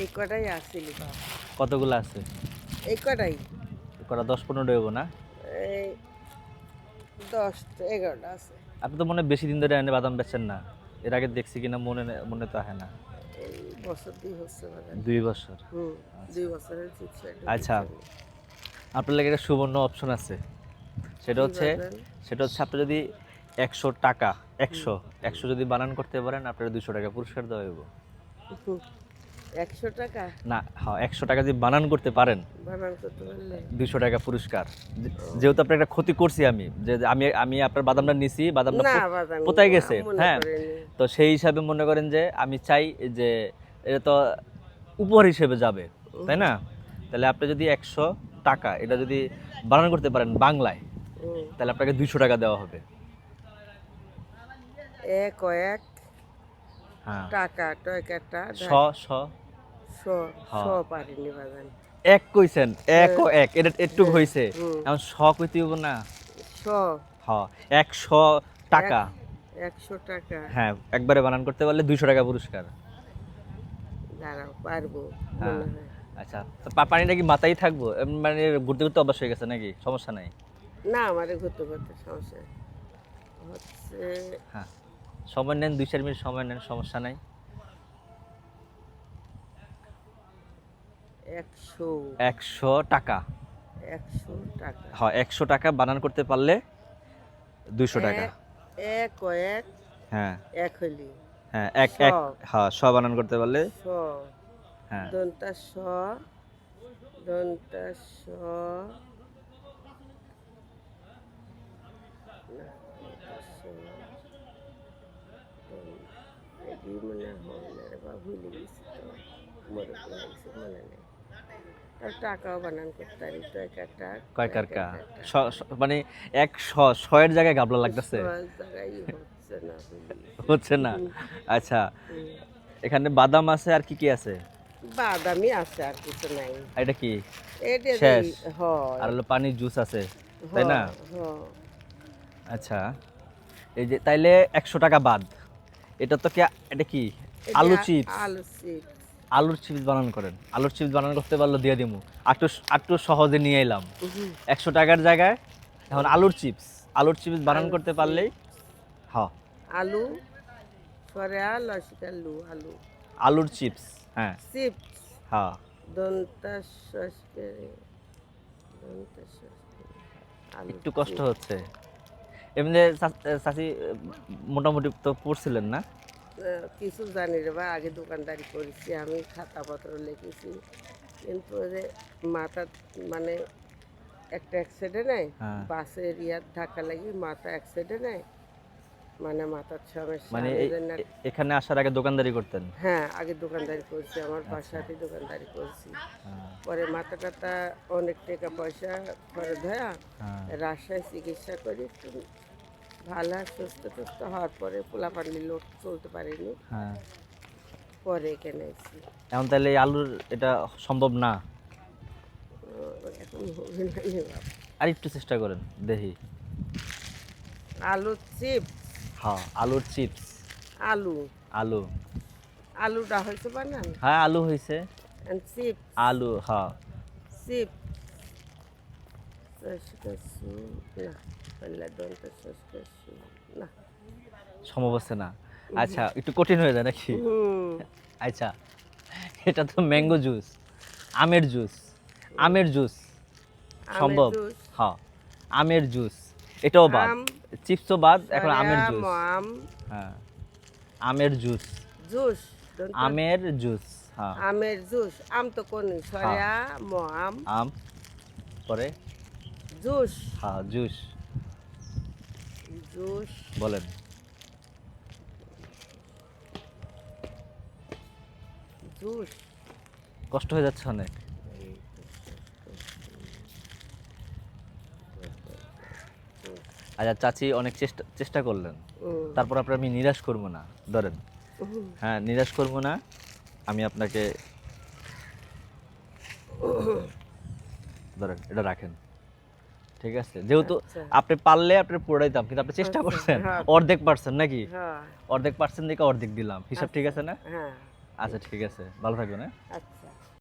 এই কটাই আসছিল। কতগুলো আছে? এই কটাই। কটা দশ পনেরো হইব না? এই দশ এগারোটা আছে। আপনি তো মনে বেশি দিন ধরে এনে বাদাম বেচছেন না। এর আগে দেখছি কিনা মনে মনে তো আহে না। এই বছর দুই বছর দুই বছরের আচ্ছা। আপনার লাগে একটা সুবর্ণ অপশন আছে। সেটা হচ্ছে সেটা হচ্ছে আপনি যদি একশো টাকা একশো একশো যদি বানান করতে পারেন আপনার দুশো টাকা পুরস্কার দেওয়া হইব। একশো টাকা? না হ্যাঁ একশো টাকা যদি বানান করতে পারেন। বানান করতে পারলে। দুশো টাকা পুরস্কার। যেহেতু আপনার একটা ক্ষতি করছি আমি যে আমি আমি আপনার বাদামটা নিছি বাদামটা কোথায় গেছে? হ্যাঁ। তো সেই হিসাবে মনে করেন যে আমি চাই যে এটা তো উপহার হিসেবে যাবে তাই না? তাহলে আপনি যদি একশো টাকা এটা যদি বানান করতে পারেন বাংলায় তাহলে আপনাকে দুইশো টাকা দেওয়া হবে। এক এক হ্যাঁ। টাকা টয়কাটা স স হ্যাঁ। বাজান এক কইছেন এক ও এক এটা একটু হইছে। এখন স কইতে হইব না? স হ একশো টাকা। একশো টাকা। হ্যাঁ একবারে বানান করতে পারলে দুইশো টাকা পুরস্কার। দাঁড়াও পারব হ্যাঁ। আচ্ছা তো পানিটা কি মাথায় থাকব? মানে ঘুরতে ঘুরতে অভ্যাস হয়ে গেছে নাকি? সমস্যা নাই? না আমারে ঘুরতে ঘুরতে সমস্যা হচ্ছে হ্যাঁ। সময় নেন দুই চার মিনিট সময় নেন সমস্যা নাই। একশো। টাকা। হ্যাঁ একশো টাকা বানান করতে পারলে দুইশো টাকা। এক- এক হ্যাঁ। এক হলি হ্যাঁ এক এক হ্যাঁ স বানান করতে পারলে স হ্যাঁ। দন্তা স দন্তা স মনে হয় না ভুলে গেছি তো। মরে মনে নেই। টাকাও বানান করতে পারি। তো এক একটা কয়কার কা স- স- মানে এক শয়ের জায়গায় গাবলা লাগতেছে? হচ্ছে না আচ্ছা। এখানে বাদাম আছে আর কি কি আছে? বাদামি আছে আর কিছু নাই। এটা কি? শেষ। আর হলো পানির জুস আছে তাই না? আচ্ছা। এই যে তাইলে একশো টাকা বাদ। এটা তো কি এটা কি? আলু চিপস। আলু চিপস। আলুর চিপস বানান করেন। আলুর চিপস বানান করতে পারল দিয়ে দিমু। আটটু আটটু সহজে নিয়ে এলাম। একশো টাকার জায়গায় এখন আলুর চিপস। আলুর চিপস বানান করতে পারলেই হ্যাঁ আলু আল আলু আলু। আলুর চিপস হ্যাঁ। চিপস। হ্যাঁ একটু কষ্ট হচ্ছে। এমনি চাষি মোটামুটি তো পড়ছিলেন না? কিছু জানি রে বা আগে দোকানদারি করেছি আমি খাতাপত্র লিখেছি। কিন্তু মাথা মানে একটা অ্যাক্সিডেন্ট নেই হ্যাঁ। বাসের ইয়ার ধাক্কা লাগি মাথা অ্যাক্সিডেন্ট মানে মাথার সমস্যা মানে এখানে আসার আগে দোকানদারি করতেন? হ্যাঁ আগে দোকানদারি করছি আমার বাসাতে দোকানদারি করছি। হ্যাঁ, পরে মাথা টাথা অনেক টাকা পয়সা খরচ হয়ে হ্যাঁ। রাজশাহী চিকিৎসা করি ভালো সুস্থ টুস্থ হওয়ার পরে পোলাপানি লোক চলতে পারিনি। হ্যাঁ। পরে এখানে এসেছি এখন তাহলে আলুর এটা সম্ভব না? এখন হবে না আর একটু চেষ্টা করেন দেখি। আলুর চিপস। হ্যাঁ আলুর চিপস। আলু। আলু। আলুটা হয়েছে বানান? হ্যাঁ আলু হয়েছে। চিপ আলু হ্যাঁ। চিপ সসকসু না সম্ভব হচ্ছে না। আচ্ছা একটু কঠিন হয়ে যায় নাকি? আচ্ছা এটা তো ম্যাঙ্গো জুস আমের জুস আমের জুস সম্ভব? হ্যাঁ আমের জুস এটাও বাদ। চিপসও বাদ এখন আমের জুস আম। হ্যাঁ আমের জুস জুস আমের জুস হ্যাঁ। আমের জুস আম তো কোন সরিয়া ম আম। আম পরে? জুস। হ্যাঁ জুস। জুস। বলেন। জুস। কষ্ট হয়ে যাচ্ছে অনেক। আচ্ছা চাচি অনেক চেষ্টা চেষ্টা করলেন। তারপর আপনার আমি নিরাশ করব না। ধরেন। হ্যাঁ নিরাশ করব না। আমি আপনাকে ধরেন এটা রাখেন। ঠিক আছে? যেহেতু আচ্ছা। আপনি পারলে আপনি পুরোটাই দাম কিন্তু আপনি চেষ্টা আচ্ছা, করছেন। হ্যাঁ। অর্ধেক পারছেন নাকি? হ্যাঁ। অর্ধেক পার্সেন্ট দিকে অর্ধেক দিলাম। হিসাব ঠিক আছে না? হ্যাঁ। আচ্ছা ঠিক আছে। ভালো থাকবেন হ্যাঁ? আচ্ছা।